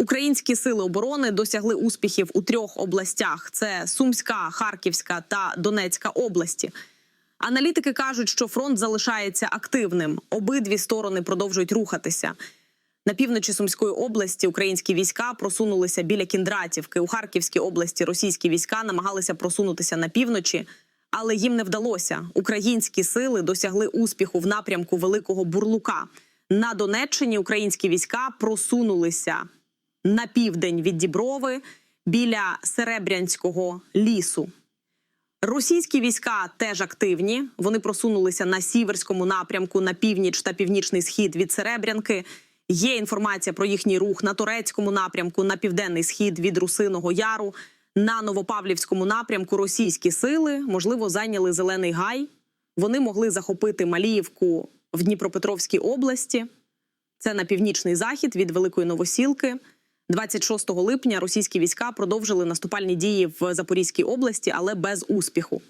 Українські сили оборони досягли успіхів у трьох областях: це Сумська, Харківська та Донецька області. Аналітики кажуть, що фронт залишається активним. Обидві сторони продовжують рухатися. На півночі Сумської області українські війська просунулися біля Кіндратівки. У Харківській області російські війська намагалися просунутися на півночі, але їм не вдалося. Українські сили досягли успіху в напрямку Великого Бурлука. На Донеччині українські війська просунулися на південь від Діброви біля Серебрянського лісу. Російські війська теж активні. Вони просунулися на сіверському напрямку на північ та північний схід від Серебрянки. Є інформація про їхній рух на турецькому напрямку, на південний схід від Русиного Яру. На Новопавлівському напрямку російські сили можливо зайняли Зелений Гай. Вони могли захопити Маліївку в Дніпропетровській області. Це на північний захід від Великої Новосілки. 26 липня російські війська продовжили наступальні дії в Запорізькій області, але без успіху.